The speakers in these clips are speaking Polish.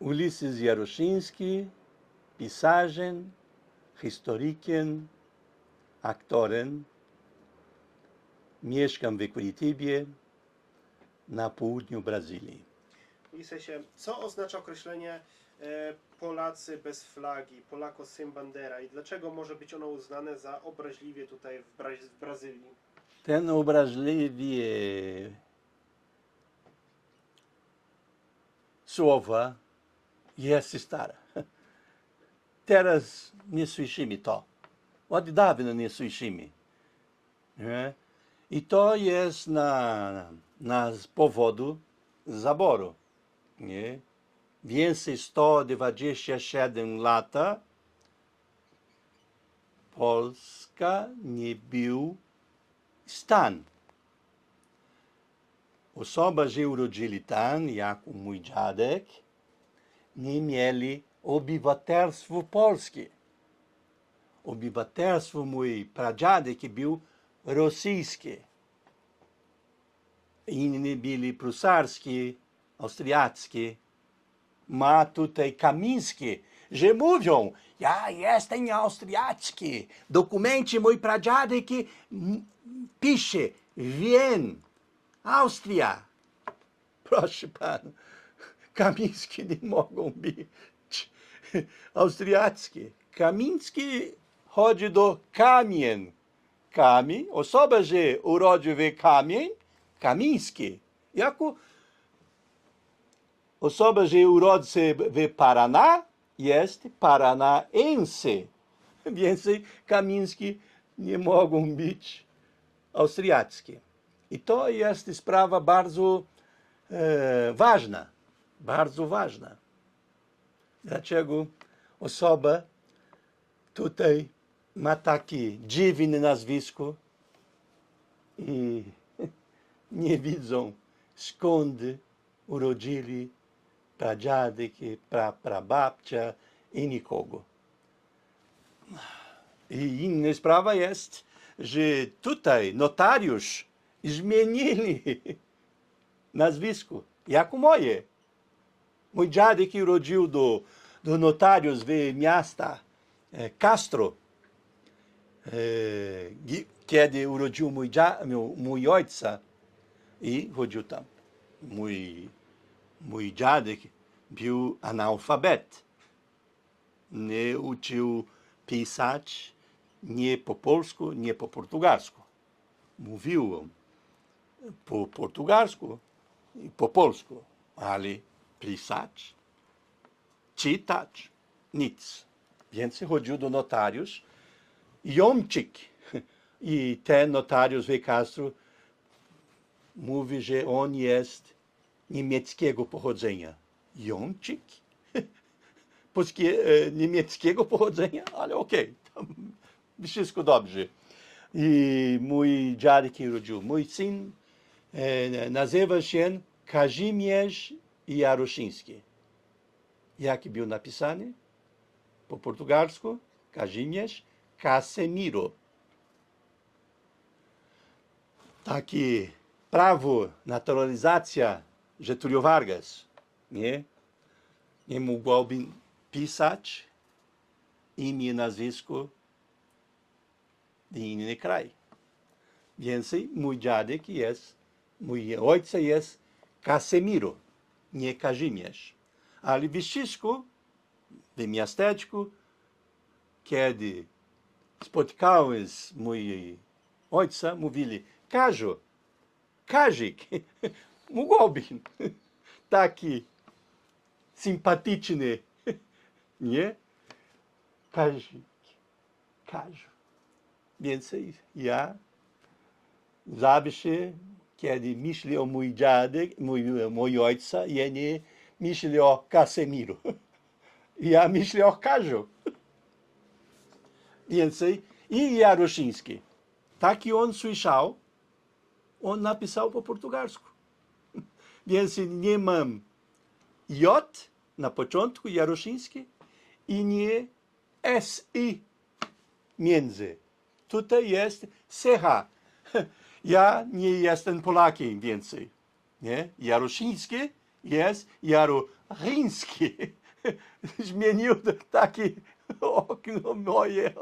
Ulysses Jaroszyński, pisarzem, historykiem, aktorem. Mieszkam w Curitibie, na południu Brazylii. Lisesie, co oznacza określenie e, Polacy bez flagi, Polako sem bandera i dlaczego może być ono uznane za obraźliwie tutaj w, Bra w Brazylii? Ten obraźliwie słowa jest stare. Teraz nie słyszymy to. Od dawna nie słyszymy. I to jest na, na powodu zaboru. Nie? Więcej 127 lata Polska nie był stan. Osoba, że urodzili tam, jak mój dziadek, nie mieli obywatelstwa polskie. Obywatelstwo mój pradziadek był rosyjskie. Inni byli prusarskie, austriackie. Ma tutaj kamińskie, że mówią, ja jestem austriacki. Dokumencie mój pradziadek pisze, Wien, Austria. Proszę pana, kamińskie nie mogą być austriackie. Kamińskie chodzi do kamień. Kamień, osoba, że urodził w kamień, kamińskie. Jako osoba, że urodził się w Paraná, jest paranaense. Więcej kamińskie nie mogą być austriackie. I to jest sprawa bardzo e, ważna. Bardzo ważna. Dlaczego osoba tutaj ma takie dziwne nazwisko i nie widzą skąd urodzili pradziadek, i pra, prababcia i nikogo. I inna sprawa jest, że tutaj notariusz zmienili nazwisko, jak moje. Mój dziadek urodził do, do notariusz w miasta e, Castro. E, gi- kiedy urodził mój, dzia- mój, mój ojca i chodził tam. Mój, mój dziadek był analfabet. Nie uczył pisać nie po polsku, nie po portugalsku. Mówił on po portugalsku i po polsku, ale pisać, czytać, nic. Więc chodził do notariusz. Jomczyk i ten notariusz w Castro mówi, że on jest niemieckiego pochodzenia. Jomczyk? Polskie, e, niemieckiego pochodzenia, ale okej, tam wszystko dobrze. I mój dziadek urodził. Mój syn e, nazywa się Kazimierz Jaroszyński. Jaki był napisany? Po portugalsku? Kazimierz Casemiro. Takie prawo, naturalizacja Getúlio Vargas, nie? Nie mógłby pisać imię, nazwisko w inny kraj. Więcej, mój dziadek jest, mój ojca jest Casemiro, nie Kazimierz. Ale w wszystko, w miasteczku, kiedy spotkałem z mój ojca, mówili, Kaziu, Kazik, mógłby taki sympatyczny, nie? Kazik, Kaziu. Więcej ja zawsze, kiedy myślę o mój dziadek, mój, mój ojca, ja nie myślę o Casemiro. Ja myślę o Kaziu. Więcej i Jaroszyński. Taki on słyszał, on napisał po portugalsku. Więc nie mam J na początku, Jaroszyński, i nie SI między. Tutaj jest CH. Ja nie jestem Polakiem więcej. Nie? Jaroszyński jest Jaro, chiński zmienił takie okno moje.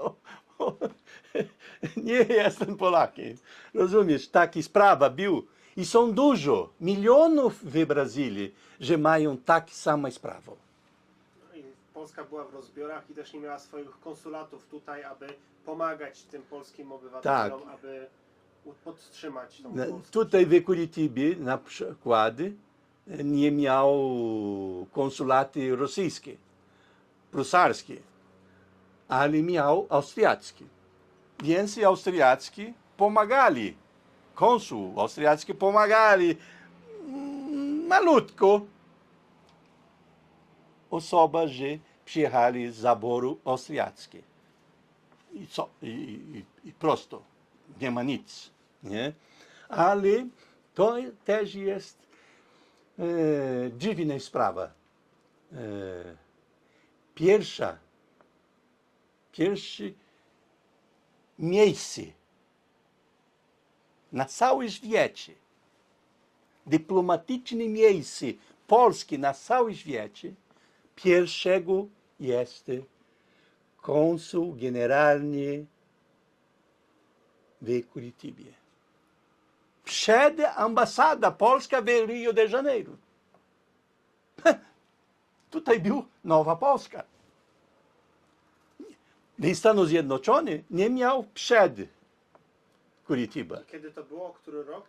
Nie jestem Polakiem. Rozumiesz, taki sprawa był. I są dużo, milionów w Brazylii, że mają takie same sprawy. No Polska była w rozbiorach i też nie miała swoich konsulatów tutaj, aby pomagać tym polskim obywatelom, aby u- podtrzymać tą Polskę. Tutaj w Curitiba, na przykład, nie miał konsulaty rosyjskie, prusarskie, ale miał austriackie. Więc austriacki pomagali, konsul austriacki pomagali mm, malutko osoba, że przyjechali z zaboru austriackie. I co? I, i, i prosto. Nie ma nic. Nie? Ale to też jest e, dziwna sprawa. E, pierwsza, pierwsze miejsce na całym świecie, dyplomatyczne miejsce Polski na całym świecie, pierwszego jest konsul generalny w Curitibie. Przed ambasada polska w Rio de Janeiro. Tutaj był Nowa Polska. Stanów Zjednoczonych nie miał przed Curitiba. Kiedy to było? Który rok?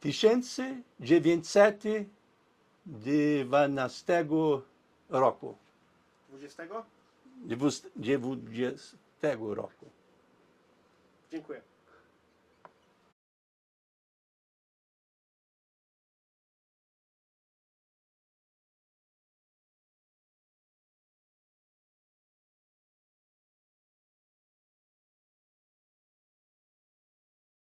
1912 roku. 20? 20 roku. Dziękuję.